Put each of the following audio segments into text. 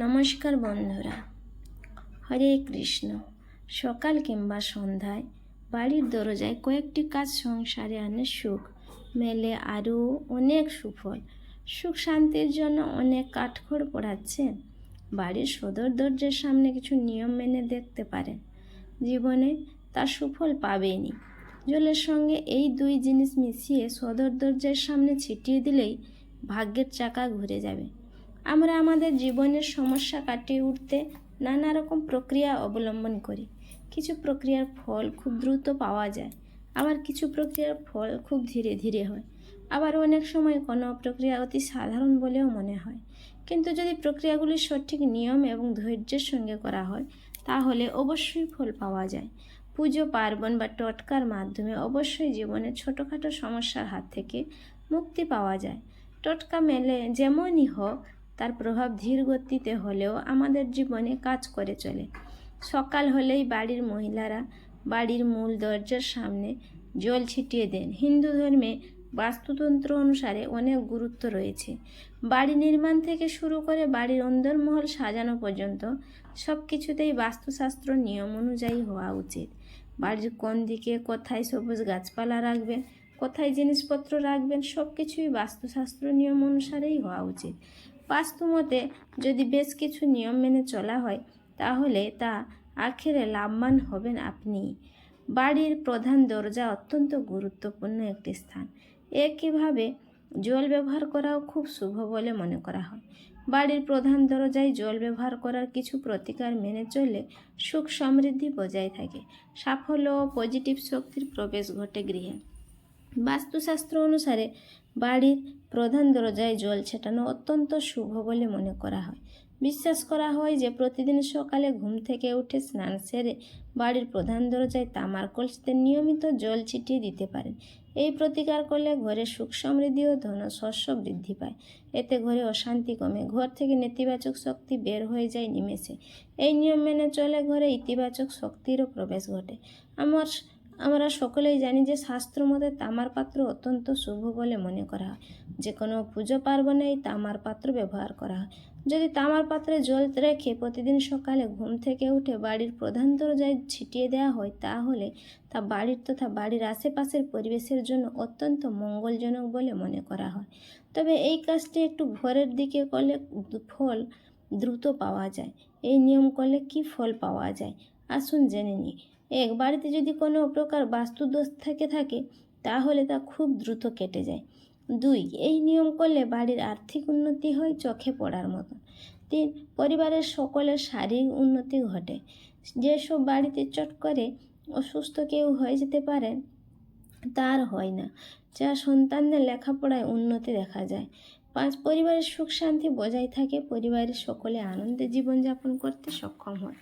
নমস্কার বন্ধুরা। হরে কৃষ্ণ। সকাল কিংবা সন্ধ্যায় বাড়ির দরজায় কয়েকটি কাজ সংসারে আনে সুখ, মেলে আরও অনেক সুফল। সুখ শান্তির জন্য অনেক কাঠখড় পড়াচ্ছেন বাড়ির সদর দরজার সামনে কিছু নিয়ম মেনে দেখতে পারেন। জীবনে তার সুফল পাবেনি জলের সঙ্গে এই দুই জিনিস মিশিয়ে সদর দরজার সামনে ছিটিয়ে দিলেই ভাগ্যের চাকা ঘুরে যাবে। আমরা আমাদের জীবনের সমস্যা কাটিয়ে উঠতে নানা রকম প্রক্রিয়া অবলম্বন করি। কিছু প্রক্রিয়ার ফল খুব দ্রুত পাওয়া যায়, আবার কিছু প্রক্রিয়ার ফল খুব ধীরে ধীরে হয়। আবার অনেক সময় কোনো প্রক্রিয়া অতি সাধারণ বলেও মনে হয়। কিন্তু যদি প্রক্রিয়াগুলি সঠিক নিয়ম এবং ধৈর্যের সঙ্গে করা হয়, তাহলে অবশ্যই ফল পাওয়া যায়। পুজো, পার্বণ বা টটকার মাধ্যমে অবশ্যই জীবনে ছোটোখাটো সমস্যার হাত থেকে মুক্তি পাওয়া যায়। টটকা মেলে যেমনই হোক তার প্রভাব ধীর গতিতে হলেও আমাদের জীবনে কাজ করে চলে। সকাল হলেই বাড়ির মহিলারা বাড়ির মূল দরজার সামনে জল ছিটিয়ে দেন। হিন্দু ধর্মে বাস্তুতন্ত্র অনুসারে অনেক গুরুত্ব রয়েছে। বাড়ি নির্মাণ থেকে শুরু করে বাড়ির অন্দরমহল সাজানো পর্যন্ত সব কিছুতেই বাস্তুশাস্ত্র নিয়ম অনুযায়ী হওয়া উচিত। বাড়ির কোন দিকে কোথায় সবুজ গাছপালা রাখবেন, কোথায় জিনিসপত্র রাখবেন সব কিছুই বাস্তুশাস্ত্র নিয়ম অনুসারেই হওয়া উচিত। বাস্তু মতে যদি বেশ কিছু নিয়ম মেনে চলা হয়, তাহলে তা আখেরে লাভবান হবেন আপনি। বাড়ির প্রধান দরজা অত্যন্ত গুরুত্বপূর্ণ একটি স্থান। একইভাবে জল ব্যবহার করাও খুব শুভ বলে মনে করা হয়। বাড়ির প্রধান দরজায় জল ব্যবহার করার কিছু প্রতিকার মেনে চললে সুখ সমৃদ্ধি বজায় থাকে। সাফল্য ও পজিটিভ শক্তির প্রবেশ ঘটে গৃহে। বাস্তুশাস্ত্র অনুসারে বাড়ির প্রধান দরজায় জল ছেটানো অত্যন্ত শুভ বলে মনে করা হয়। বিশ্বাস করা হয় যে প্রতিদিন সকালে ঘুম থেকে উঠে স্নান সেরে বাড়ির প্রধান দরজায় তামার কলসিতে নিয়মিত জল ছিটিয়ে দিতে পারেন। এই প্রতিকার করলে ঘরে সুখ সমৃদ্ধি ও ধন শস্য বৃদ্ধি পায়। এতে ঘরে অশান্তি কমে, ঘর থেকে নেতিবাচক শক্তি বের হয়ে যায় নিমেষে। এই নিয়ম মেনে চলে ঘরে ইতিবাচক শক্তিরও প্রবেশ ঘটে। আমার আমরা সকলেই জানি যে শাস্ত্র মতে তামার পাত্র অত্যন্ত শুভ বলে মনে করা হয়। যে কোনো পুজো পার্বণে এই তামার পাত্র ব্যবহার করা হয়। যদি তামার পাত্রে জল রেখে প্রতিদিন সকালে ঘুম থেকে উঠে বাড়ির প্রধান দরজায় ছিটিয়ে দেওয়া হয়, তাহলে তা বাড়ির তথা বাড়ির আশেপাশের পরিবেশের জন্য অত্যন্ত মঙ্গলজনক বলে মনে করা হয়। তবে এই কাজটি একটু ভোরের দিকে করলে ফল দ্রুত পাওয়া যায়। এই নিয়ম করলে কি ফল পাওয়া যায়? আসুন জেনে নিই। এক বাড়িতে যদি কোনো প্রকার বাস্তুদোষ থেকে থাকে, তাহলে তা খুব দ্রুত কেটে যায়। দুই, এই নিয়ম করলে বাড়ির আর্থিক উন্নতি হয় চোখে পড়ার মতন। তিন, পরিবারের সকলের শারীরিক উন্নতি ঘটে। যেসব বাড়িতে চট করে অসুস্থ কেউ হয়ে যেতে পারে, তার হয় না। যা সন্তানদের লেখাপড়ায় উন্নতি দেখা যায়। পাঁচ, পরিবারের সুখ, শান্তি বজায় থাকে, পরিবারের সকলে আনন্দে জীবনযাপন করতে সক্ষম হয়।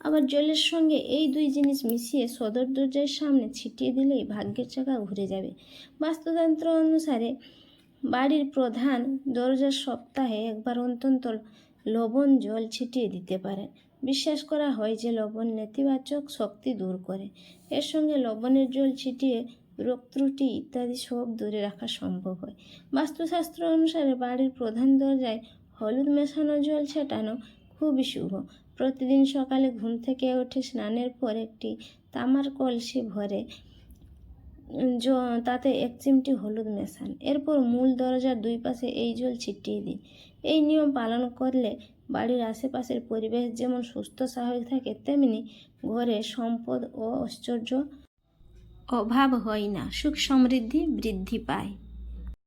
আবার জলের সঙ্গে এই দুই জিনিস মিশিয়ে সদর দরজার সামনে ছিটিয়ে দিলেই ভাগ্যের চাকা ঘুরে যাবে। বাস্তুতন্ত্র অনুসারে বাড়ির প্রধান দরজার সপ্তাহে একবার অন্তত লবণ জল ছিটিয়ে দিতে পারেন বিশ্বাস করা হয় যে লবণ নেতিবাচক শক্তি দূর করে। এর সঙ্গে লবণের জল ছিটিয়ে রোগ ত্রুটি ইত্যাদি সব দূরে রাখা সম্ভব হয়। বাস্তুশাস্ত্র অনুসারে বাড়ির প্রধান দরজায় হলুদ মেশানো জল ছেটানো খুবই শুভ। প্রতিদিন সকালে ঘুম থেকে উঠে স্নানের পর একটি তামার কলসি ভরে তাতে এক চিমটি হলুদ মেশান। এরপর মূল দরজার দুই পাশে এই জল ছিটিয়ে দিন এই নিয়ম পালন করলে বাড়ির আশেপাশের পরিবেশ যেমন সুস্থ স্বাভাবিক থাকে, তেমনি ঘরে সম্পদ ও ঐশ্বর্য অভাব হয় না সুখ সমৃদ্ধি বৃদ্ধি পায়।